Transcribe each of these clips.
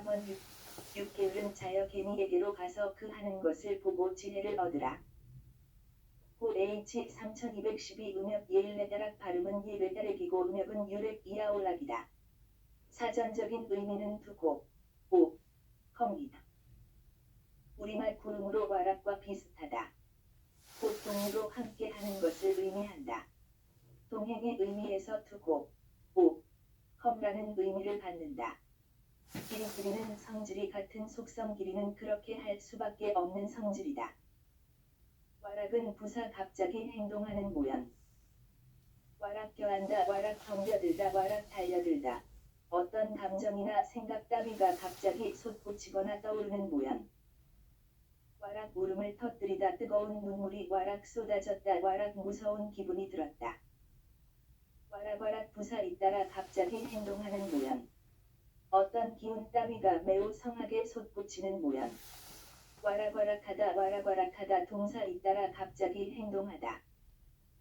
3원 6, 6개월은 자여 개미에게로 가서 그 하는 것을 보고 지혜를 얻으라. 호 H 3212 음역 예일레다락 발음은 예레다렉이고 음역은 유렉 이아올락이다. 사전적인 의미는 두고 오 겁니다. 우리말 구름으로 와락과 비슷하다. 곧 동으로 함께 하는 것을 의미한다. 동행의 의미에서 두고 오 컴라는 의미를 갖는다. 길이 길이는 성질이 같은 속성 길이는 그렇게 할 수밖에 없는 성질이다. 와락은 부사 갑자기 행동하는 모양. 와락 껴안다, 와락 덤벼들다, 와락 달려들다. 어떤 감정이나 생각 따위가 갑자기 솟구치거나 떠오르는 모양. 와락 울음을 터뜨리다 뜨거운 눈물이 와락 쏟아졌다 와락 무서운 기분이 들었다. 와락 와락 부사 잇따라 갑자기 행동하는 모양. 따위가 매우 성하게 솟구치는 모양. 와락와락하다 와락와락하다 동사 잇따라 갑자기 행동하다.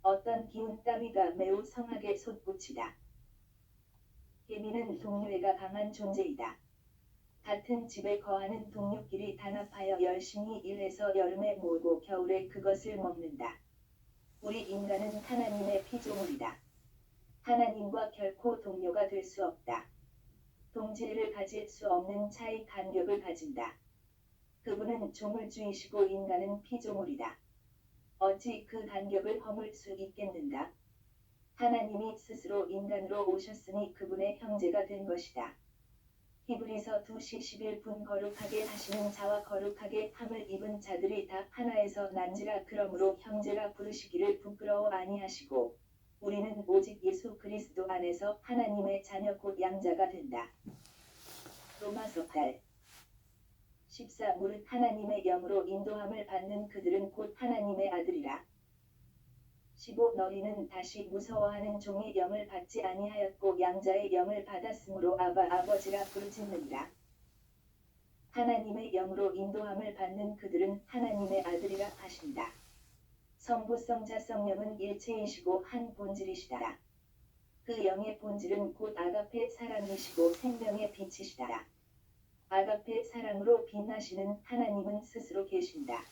어떤 따위가 매우 성하게 솟구치다. 개미는 동료애가 강한 존재이다. 같은 집에 거하는 동료끼리 단합하여 열심히 일해서 여름에 모으고 겨울에 그것을 먹는다. 우리 인간은 하나님의 피조물이다. 하나님과 결코 동료가 될 수 없다. 동질을 가질 수 없는 차이 간격을 가진다. 그분은 조물주이시고 인간은 피조물이다. 어찌 그 간격을 허물 수 있겠는가? 하나님이 스스로 인간으로 오셨으니 그분의 형제가 된 것이다. 히브리서 2시 11분 거룩하게 하시는 자와 거룩하게 함을 입은 자들이 다 하나에서 난지라 그러므로 형제라 부르시기를 부끄러워 아니하시고 우리는 오직 예수 그리스도 안에서 하나님의 자녀 곧 양자가 된다. 로마서 8 14 무릇 하나님의 영으로 인도함을 받는 그들은 곧 하나님의 아들이라. 15 너희는 다시 무서워하는 종의 영을 받지 아니하였고 양자의 영을 받았으므로 아바 아버지라 부르짖느니라. 하나님의 영으로 인도함을 받는 그들은 하나님의 아들이라 하신다. 성부성자 성령은 일체이시고 한 본질이시다라. 그 영의 본질은 곧 아가페 사랑이시고 생명의 빛이시다라. 아가페 사랑으로 빛나시는 하나님은 스스로 계신다.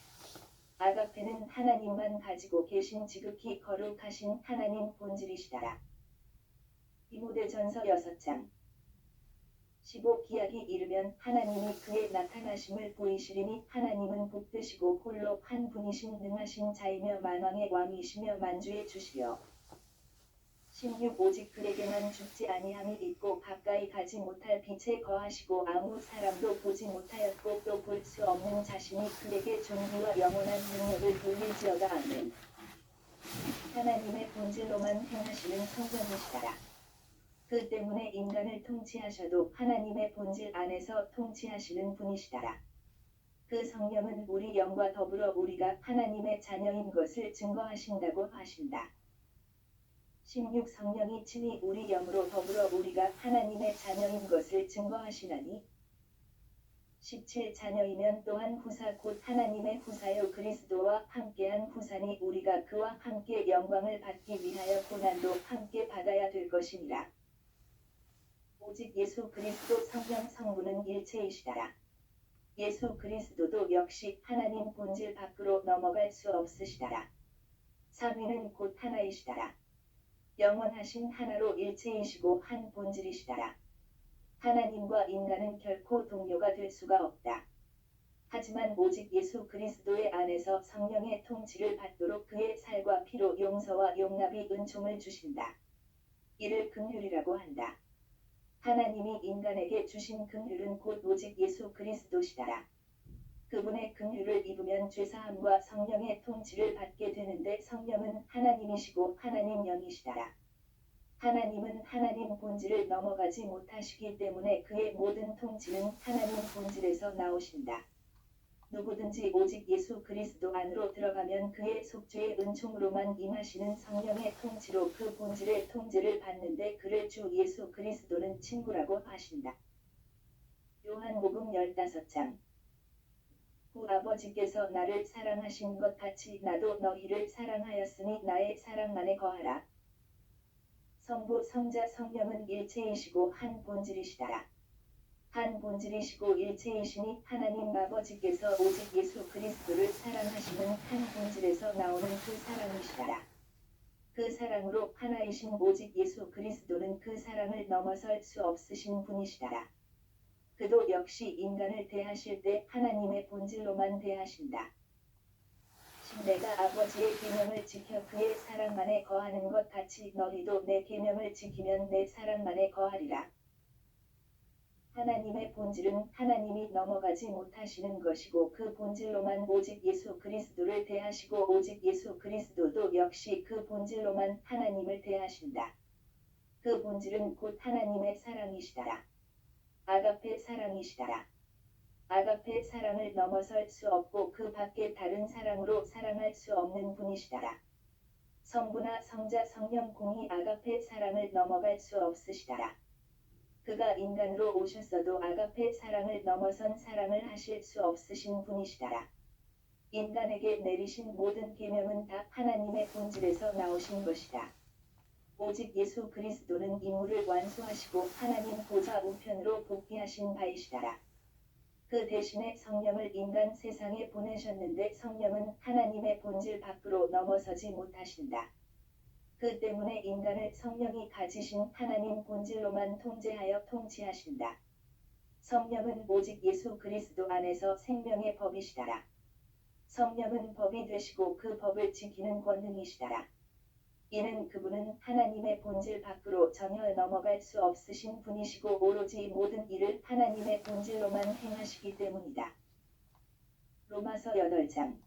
아가페는 하나님만 가지고 계신 지극히 거룩하신 하나님 본질이시다라. 디모데전서 6장 15기약이 이르면 하나님이 그의 나타나심을 보이시리니 하나님은 복되시고 홀로 한 분이신 능하신 자이며 만왕의 왕이시며 만주의 주시여 16 오직 그에게만 죽지 아니함이 있고 가까이 가지 못할 빛에 거하시고 아무 사람도 보지 못하였고 또 볼 수 없는 자신이 그에게 존귀와 영원한 능력을 돌릴지어다. 아멘. 하나님의 본질로만 행하시는 성전이시다라 그 때문에 인간을 통치하셔도 하나님의 본질 안에서 통치하시는 분이시다라. 그 성령은 우리 영과 더불어 우리가 하나님의 자녀인 것을 증거하신다고 하신다. 16 성령이 친히 우리 영으로 더불어 우리가 하나님의 자녀인 것을 증거하시나니 17 자녀이면 또한 후사 곧 하나님의 후사여 그리스도와 함께한 후사니 우리가 그와 함께 영광을 받기 위하여 고난도 함께 받아야 될 것이니라. 오직 예수 그리스도 성령 성부는 일체이시다라. 예수 그리스도도 역시 하나님 본질 밖으로 넘어갈 수 없으시다라. 삼위는 곧 하나이시다라. 영원하신 하나로 일체이시고 한 본질이시다라. 하나님과 인간은 결코 동료가 될 수가 없다. 하지만 오직 예수 그리스도의 안에서 성령의 통치를 받도록 그의 살과 피로 용서와 용납이 은총을 주신다. 이를 긍휼이라고 한다. 하나님이 인간에게 주신 긍휼은 곧 오직 예수 그리스도시다라. 그분의 긍휼을 입으면 죄사함과 성령의 통치를 받게 되는데 성령은 하나님이시고 하나님 영이시다라. 하나님은 하나님 본질을 넘어가지 못하시기 때문에 그의 모든 통치는 하나님 본질에서 나오신다. 누구든지 오직 예수 그리스도 안으로 들어가면 그의 속죄의 은총으로만 임하시는 성령의 통치로 그 본질의 통제를 받는데 그를 주 예수 그리스도는 친구라고 하신다. 요한복음 15장 후 아버지께서 나를 사랑하신 것 같이 나도 너희를 사랑하였으니 나의 사랑 안에 거하라. 성부 성자 성령은 일체이시고 한 본질이시다라. 한 본질이시고 일체이시니 하나님 아버지께서 오직 예수 그리스도를 사랑하시는 한 본질에서 나오는 그 사랑이시라. 그 사랑으로 하나이신 오직 예수 그리스도는 그 사랑을 넘어설 수 없으신 분이시다. 그도 역시 인간을 대하실 때 하나님의 본질로만 대하신다. 내가 아버지의 계명을 지켜 그의 사랑 안에 거하는 것 같이 너희도 내 계명을 지키면 내 사랑 안에 거하리라. 하나님의 본질은 하나님이 넘어가지 못하시는 것이고 그 본질로만 오직 예수 그리스도를 대하시고 오직 예수 그리스도도 역시 그 본질로만 하나님을 대하신다. 그 본질은 곧 하나님의 사랑이시다라. 아가페 사랑이시다라. 아가페 사랑을 넘어설 수 없고 그 밖에 다른 사랑으로 사랑할 수 없는 분이시다라. 성부나 성자 성령 공이 아가페 사랑을 넘어갈 수 없으시다라. 그가 인간으로 오셨어도 아가페 사랑을 넘어선 사랑을 하실 수 없으신 분이시다라. 인간에게 내리신 모든 계명은 다 하나님의 본질에서 나오신 것이다. 오직 예수 그리스도는 임무를 완수하시고 하나님 보좌 우편으로 복귀하신 바이시다라. 그 대신에 성령을 인간 세상에 보내셨는데 성령은 하나님의 본질 밖으로 넘어서지 못하신다. 그 때문에 인간을 성령이 가지신 하나님 본질로만 통제하여 통치하신다. 성령은 오직 예수 그리스도 안에서 생명의 법이시다라. 성령은 법이 되시고 그 법을 지키는 권능이시다라. 이는 그분은 하나님의 본질 밖으로 전혀 넘어갈 수 없으신 분이시고 오로지 모든 일을 하나님의 본질로만 행하시기 때문이다. 로마서 8장 1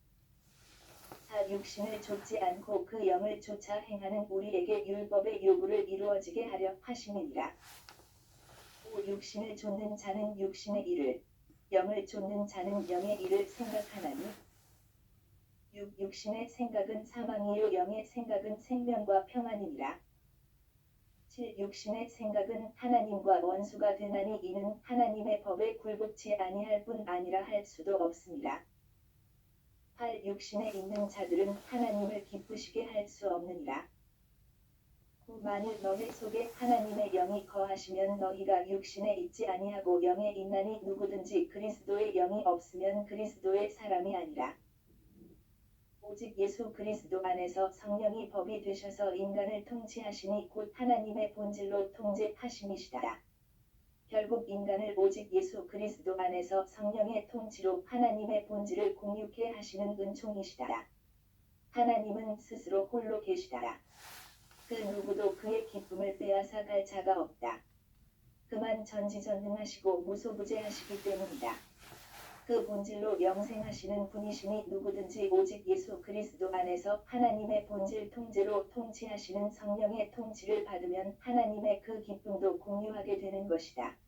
4. 육신을 좇지 않고 그 영을 쫓아 행하는 우리에게 율법의 요구를 이루어지게 하려 하심이니라. 5. 육신을 좇는 자는 육신의 일을 영을 좇는 자는 영의 일을 생각하나니 6. 육신의 생각은 사망이요 영의 생각은 생명과 평안이니라. 7. 육신의 생각은 하나님과 원수가 되나니 이는 하나님의 법에 굴복치 아니할 뿐 아니라 할 수도 없습니다. 8. 육신에 있는 자들은 하나님을 기쁘시게 할 수 없느니라. 9. 만일 너희 속에 하나님의 영이 거하시면 너희가 육신에 있지 아니하고 영에 있나니 누구든지 그리스도의 영이 없으면 그리스도의 사람이 아니라. 오직 예수 그리스도 안에서 성령이 법이 되셔서 인간을 통치하시니 곧 하나님의 본질로 통제하심이시다라. 결국 인간을 오직 예수 그리스도 안에서 성령의 통치로 하나님의 본질을 공유케 하시는 은총이시다라. 하나님은 스스로 홀로 계시다라. 그 누구도 그의 기쁨을 빼앗아 갈 자가 없다. 그만 전지전능하시고 무소부재하시기 때문이다. 그 본질로 영생하시는 분이시니 누구든지 오직 예수 그리스도 안에서 하나님의 본질 통제로 통치하시는 성령의 통치를 받으면 하나님의 그 기쁨도 공유하게 되는 것이다.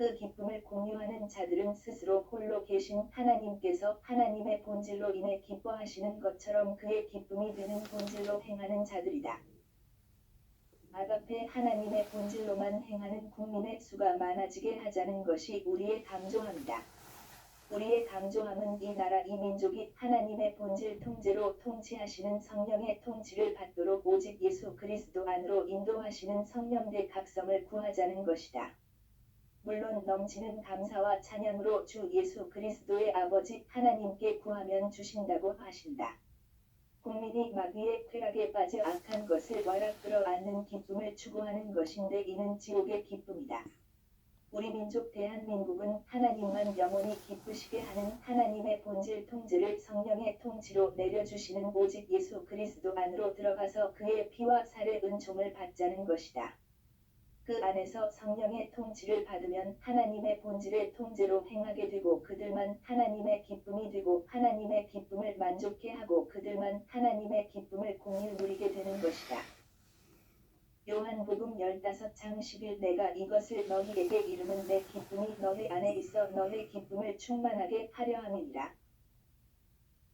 그 기쁨을 공유하는 자들은 스스로 홀로 계신 하나님께서 하나님의 본질로 인해 기뻐하시는 것처럼 그의 기쁨이 되는 본질로 행하는 자들이다. 아가페 하나님의 본질로만 행하는 국민의 수가 많아지게 하자는 것이 우리의 강조함이다. 우리의 강조함은 이 나라 이 민족이 하나님의 본질 통제로 통치하시는 성령의 통치를 받도록 오직 예수 그리스도 안으로 인도하시는 성령대 각성을 구하자는 것이다. 물론 넘치는 감사와 찬양으로 주 예수 그리스도의 아버지 하나님께 구하면 주신다고 하신다. 국민이 마귀의 쾌락에 빠져 악한 것을 와락 끌어안는 기쁨을 추구하는 것인데 이는 지옥의 기쁨이다. 우리 민족 대한민국은 하나님만 영원히 기쁘시게 하는 하나님의 본질 통제를 성령의 통치로 내려주시는 오직 예수 그리스도 안으로 들어가서 그의 피와 살의 은총을 받자는 것이다. 그 안에서 성령의 통치를 받으면 하나님의 본질의 통제로 행하게 되고 그들만 하나님의 기쁨이 되고 하나님의 기쁨을 만족해 하고 그들만 하나님의 기쁨을 공유 누리게 되는 것이다. 요한복음 15장 10일 내가 이것을 너희에게 이름은 내 기쁨이 너희 안에 있어 너희 기쁨을 충만하게 하려 함이니라.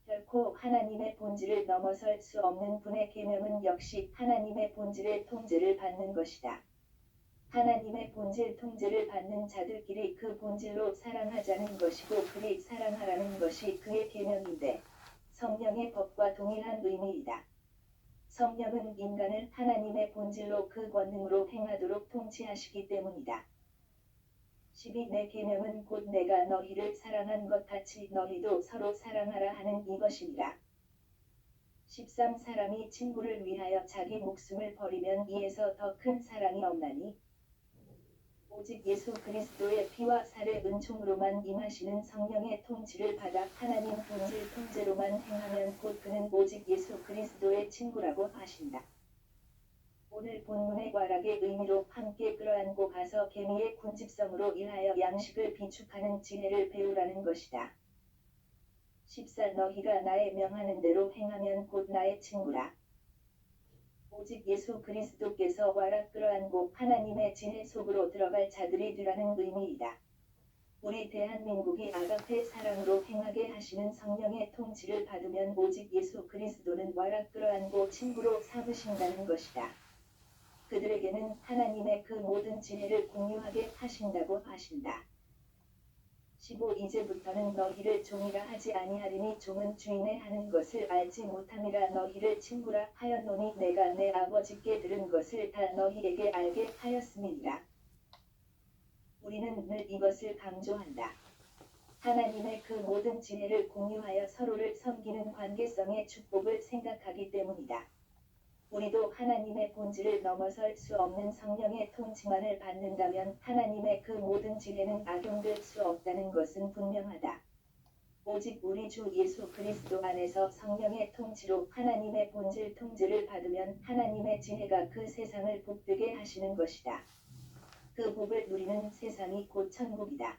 결코 하나님의 본질을 넘어설 수 없는 분의 계명은 역시 하나님의 본질의 통제를 받는 것이다. 하나님의 본질 통제를 받는 자들끼리 그 본질로 사랑하자는 것이고 그리 사랑하라는 것이 그의 계명인데 성령의 법과 동일한 의미이다. 성령은 인간을 하나님의 본질로 그 권능으로 행하도록 통치하시기 때문이다. 12 내 계명은 곧 내가 너희를 사랑한 것 같이 너희도 서로 사랑하라 하는 이것이니라. 13 사람이 친구를 위하여 자기 목숨을 버리면 이에서 더 큰 사랑이 없나니 오직 예수 그리스도의 피와 살의 은총으로만 임하시는 성령의 통치를 받아 하나님 본질 통제로만 행하면 곧 그는 오직 예수 그리스도의 친구라고 하신다. 오늘 본문의 과락의 의미로 함께 끌어안고 가서 개미의 군집성으로 인하여 양식을 비축하는 지혜를 배우라는 것이다. 14 너희가 나의 명하는 대로 행하면 곧 나의 친구라. 오직 예수 그리스도께서 와락 끌어안고 하나님의 지혜 속으로 들어갈 자들이 되라는 의미이다. 우리 대한민국이 아가페 사랑으로 행하게 하시는 성령의 통치를 받으면 오직 예수 그리스도는 와락 끌어안고 친구로 삼으신다는 것이다. 그들에게는 하나님의 그 모든 지혜를 공유하게 하신다고 하신다. 15 이제부터는 너희를 종이라 하지 아니하리니 종은 주인의 하는 것을 알지 못함이라 너희를 친구라 하였노니 내가 내 아버지께 들은 것을 다 너희에게 알게 하였음이니라. 우리는 늘 이것을 강조한다. 하나님의 그 모든 지혜를 공유하여 서로를 섬기는 관계성의 축복을 생각하기 때문이다. 우리도 하나님의 본질을 넘어설 수 없는 성령의 통치만을 받는다면 하나님의 그 모든 지혜는 악용될 수 없다는 것은 분명하다. 오직 우리 주 예수 그리스도 안에서 성령의 통치로 하나님의 본질 통제를 받으면 하나님의 지혜가 그 세상을 복되게 하시는 것이다. 그 복을 누리는 세상이 곧 천국이다.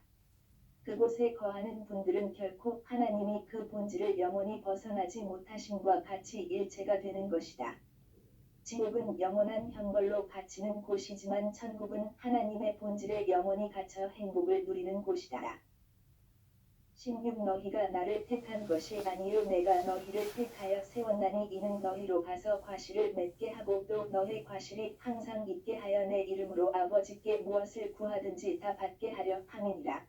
그곳에 거하는 분들은 결코 하나님이 그 본질을 영원히 벗어나지 못하심과 같이 일체가 되는 것이다. 지옥은 영원한 형벌로 갇히는 곳이지만 천국은 하나님의 본질에 영원히 갇혀 행복을 누리는 곳이다. 16 너희가 나를 택한 것이 아니요 내가 너희를 택하여 세웠나니 이는 너희로 가서 과실을 맺게 하고 또 너희 과실이 항상 있게 하여 내 이름으로 아버지께 무엇을 구하든지 다 받게 하려 함이니라.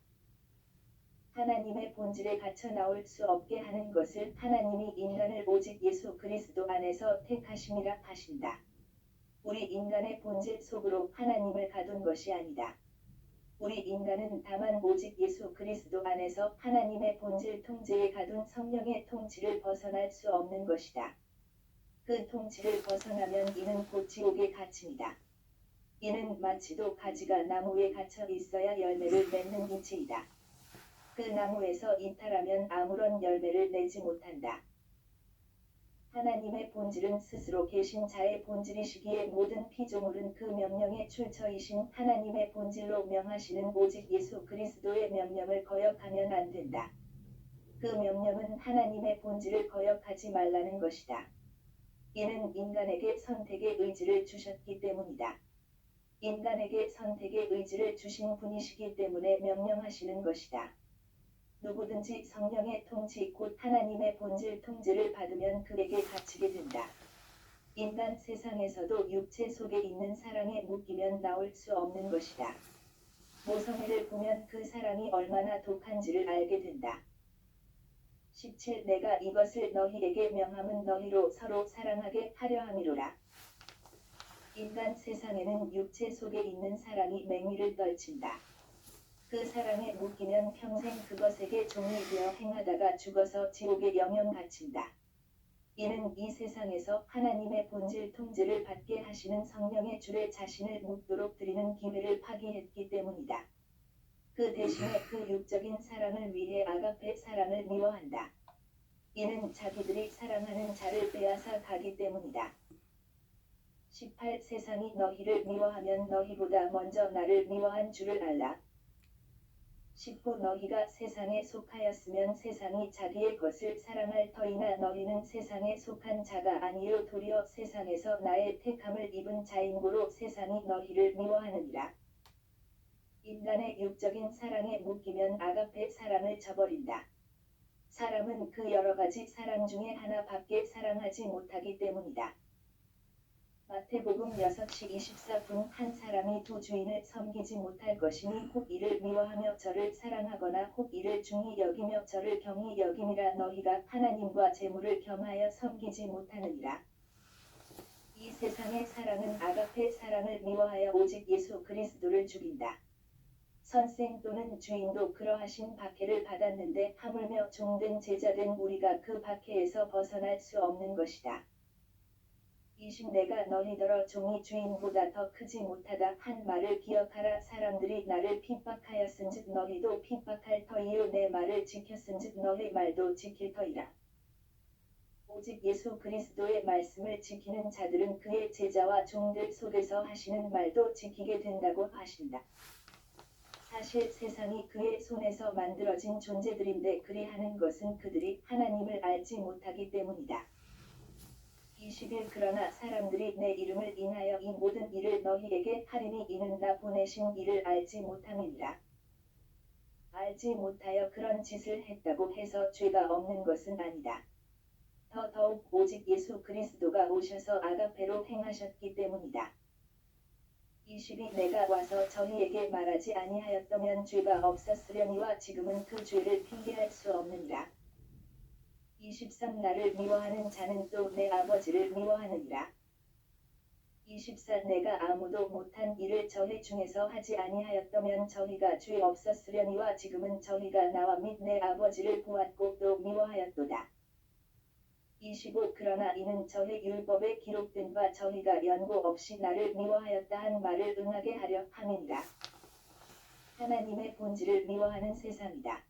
하나님의 본질에 갇혀 나올 수 없게 하는 것을 하나님이 인간을 오직 예수 그리스도 안에서 택하심이라 하신다. 우리 인간의 본질 속으로 하나님을 가둔 것이 아니다. 우리 인간은 다만 오직 예수 그리스도 안에서 하나님의 본질 통제에 가둔 성령의 통치를 벗어날 수 없는 것이다. 그 통치를 벗어나면 이는 곧 지옥의 갇힘이다. 이는 마치도 가지가 나무에 갇혀 있어야 열매를 맺는 이치이다. 그 나무에서 이탈하면 아무런 열매를 내지 못한다. 하나님의 본질은 스스로 계신 자의 본질이시기에 모든 피조물은 그 명령에 출처이신 하나님의 본질로 명하시는 오직 예수 그리스도의 명령을 거역하면 안 된다. 그 명령은 하나님의 본질을 거역하지 말라는 것이다. 이는 인간에게 선택의 의지를 주셨기 때문이다. 인간에게 선택의 의지를 주신 분이시기 때문에 명령하시는 것이다. 누구든지 성령의 통치 곧 하나님의 본질 통제를 받으면 그에게 갇히게 된다. 인간 세상에서도 육체 속에 있는 사랑에 묶이면 나올 수 없는 것이다. 모성애를 보면 그 사랑이 얼마나 독한지를 알게 된다. 17 내가 이것을 너희에게 명함은 너희로 서로 사랑하게 하려 함이로라. 인간 세상에는 육체 속에 있는 사랑이 맹위를 떨친다. 그 사랑에 묶이면 평생 그것에게 종이 되어 행하다가 죽어서 지옥에 영영 갇힌다. 이는 이 세상에서 하나님의 본질 통제를 받게 하시는 성령의 줄에 자신을 묻도록 드리는 기회를 파기했기 때문이다. 그 대신에 그 육적인 사랑을 위해 아가페 사랑을 미워한다. 이는 자기들이 사랑하는 자를 빼앗아 가기 때문이다. 18 세상이 너희를 미워하면 너희보다 먼저 나를 미워한 줄을 알라. 19 너희가 세상에 속하였으면 세상이 자기의 것을 사랑할 터이나 너희는 세상에 속한 자가 아니요 도리어 세상에서 나의 택함을 입은 자인고로 세상이 너희를 미워하느니라. 인간의 육적인 사랑에 묶이면 아가페 사랑을 저버린다. 사람은 그 여러 가지 사랑 중에 하나밖에 사랑하지 못하기 때문이다. 마태복음 6시 24분 한 사람이 두 주인을 섬기지 못할 것이니 혹 이를 미워하며 저를 사랑하거나 혹 이를 중히 여기며 저를 경히 여김이라 너희가 하나님과 재물을 겸하여 섬기지 못하느니라. 이 세상의 사랑은 아가페 사랑을 미워하여 오직 예수 그리스도를 죽인다. 선생 또는 주인도 그러하신 박해를 받았는데 하물며 종된 제자된 우리가 그 박해에서 벗어날 수 없는 것이다. 20 내가 너희더러 종이 주인보다 더 크지 못하다 한 말을 기억하라 사람들이 나를 핍박하였은즉 너희도 핍박할 터이요 내 말을 지켰은즉 너희 말도 지킬 터이라. 오직 예수 그리스도의 말씀을 지키는 자들은 그의 제자와 종들 속에서 하시는 말도 지키게 된다고 하신다. 사실 세상이 그의 손에서 만들어진 존재들인데 그리하는 것은 그들이 하나님을 알지 못하기 때문이다. 20일 그러나 사람들이 내 이름을 인하여 이 모든 일을 너희에게 하리니 이는 나 보내신 이를 알지 못함이니라. 알지 못하여 그런 짓을 했다고 해서 죄가 없는 것은 아니다. 더 더욱 오직 예수 그리스도가 오셔서 아가페로 행하셨기 때문이다. 20이 내가 와서 저희에게 말하지 아니하였더면 죄가 없었으려니와 지금은 그 죄를 핑계할 수 없느니라. 23 나를 미워하는 자는 또 내 아버지를 미워하느니라. 24 내가 아무도 못한 일을 저희 중에서 하지 아니하였더면 저희가 죄 없었으려니와 지금은 저희가 나와 및 내 아버지를 보았고 또 미워하였도다. 25 그러나 이는 저희 율법에 기록된 바 저희가 연고 없이 나를 미워하였다 한 말을 응하게 하려 함이니라. 하나님의 본질을 미워하는 세상이다.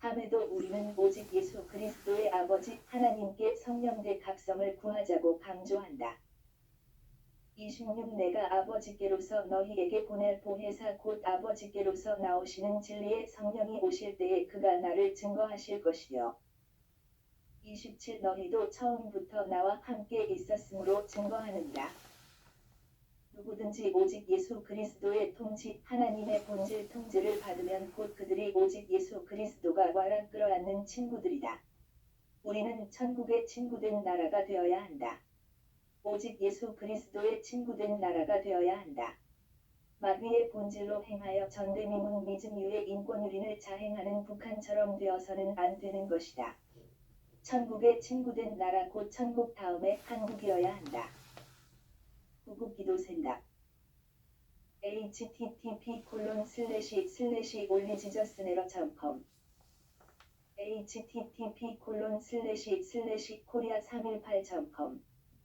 함에도 우리는 오직 예수 그리스도의 아버지 하나님께 성령대 각성을 구하자고 강조한다. 26 내가 아버지께로서 너희에게 보낼 보혜사 곧 아버지께로서 나오시는 진리의 성령이 오실 때에 그가 나를 증거하실 것이요. 27 너희도 처음부터 나와 함께 있었으므로 증거하느니라. 누구든지 오직 예수 그리스도의 통치 하나님의 본질 통제를 받으면 곧 그들이 오직 예수 그리스도가 와라 끌어안는 친구들이다. 우리는 천국의 친구된 나라가 되어야 한다. 오직 예수 그리스도의 친구된 나라가 되어야 한다. 마귀의 본질로 행하여 전대미문 미증유의 인권유린을 자행하는 북한처럼 되어서는 안 되는 것이다. 천국의 친구된 나라 곧 천국 다음에 한국이어야 한다. 구국 기도 생각 http 콜론 슬래시 슬래시 올리지저스네러.com http 콜론 슬래시 슬래시 코리아 318.com